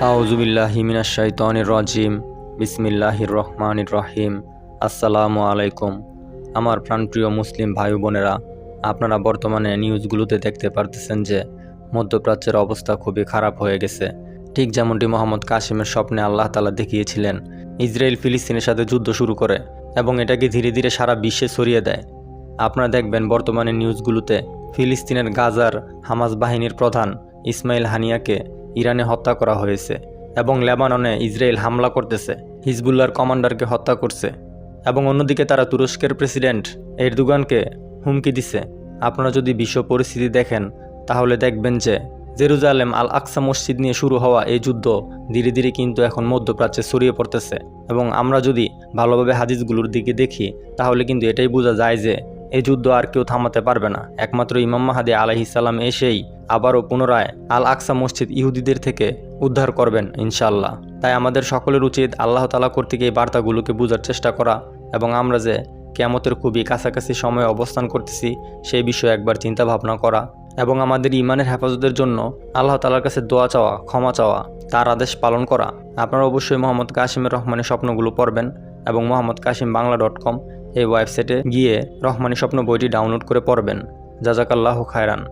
আউজুবিল্লাহি মিনাশ শাইতানির রাজিম। বিসমিল্লাহির রহমানির রহিম আসসালামু আলাইকুম। আমার প্রাণপ্রিয় মুসলিম ভাই বোনেরা আপনারা বর্তমানে নিউজগুলোতে দেখতে পারতেছেন যে, মধ্যপ্রাচ্যের অবস্থা খুবই খারাপ হয়ে গেছে। ঠিক যেমনটি মোহাম্মদ কাশিমের স্বপ্নে আল্লাহ তালা দেখিয়েছিলেন, ইসরায়েল ফিলিস্তিনের সাথে যুদ্ধ শুরু করে এবং এটাকে ধীরে ধীরে সারা বিশ্বে ছড়িয়ে দেয়। আপনারা দেখবেন বর্তমানে নিউজগুলোতে ফিলিস্তিনের গাজার হামাস বাহিনীর প্রধান ইসমাইল হানিয়াকে ইরানে হত্যা করা হয়েছে এবং লেবাননে ইসরায়েল হামলা করতেছে। হিজবুল্লার কমান্ডারকে হত্যা করছে এবং অন্যদিকে তারা তুরস্কের প্রেসিডেন্ট এরদুগানকে হুমকি দিছে। আপনারা যদি বিশ্ব পরিস্থিতি দেখেন, তাহলে দেখবেন যে জেরুজালেম আল আকসা মসজিদ নিয়ে শুরু হওয়া এই যুদ্ধ ধীরে ধীরে কিন্তু এখন মধ্যপ্রাচ্যে ছড়িয়ে পড়তেছে। এবং আমরা যদি ভালোভাবে হাদিসগুলোর দিকে দেখি, তাহলে কিন্তু এটাই বোঝা যায় যে এই যুদ্ধ আর কেউ থামাতে পারবে না। একমাত্র ইমাম মাহাদি আলাইসাল্লাম এসেই আবারও পুনরায় আল আকসা মসজিদ ইহুদিদের থেকে উদ্ধার করবেন ইনশাল্লাহ তাই আমাদের সকলের উচিত আল্লাহ তালা কর্তৃক এই বার্তাগুলোকে বোঝার চেষ্টা করা এবং আমরা যে কেয়ামতের খুবই কাছাকাছি সময়ে অবস্থান করতেছি, সেই বিষয়ে একবার চিন্তা ভাবনা করা এবং আমাদের ইমানের হেফাজতের জন্য আল্লাহ তালার কাছে দোয়া চাওয়া, ক্ষমা চাওয়া, তার আদেশ পালন করা। আপনারা অবশ্যই মোহাম্মদ কাশিমের রহমানের স্বপ্নগুলো পড়বেন। এবং মোহাম্মদ কাশিম বাংলা ডট কম এই ওয়েবসাইটে গিয়ে রহমানি স্বপ্ন বইটি ডাউনলোড করে পড়বেন। জাজাকাল্লাহ খায়রান।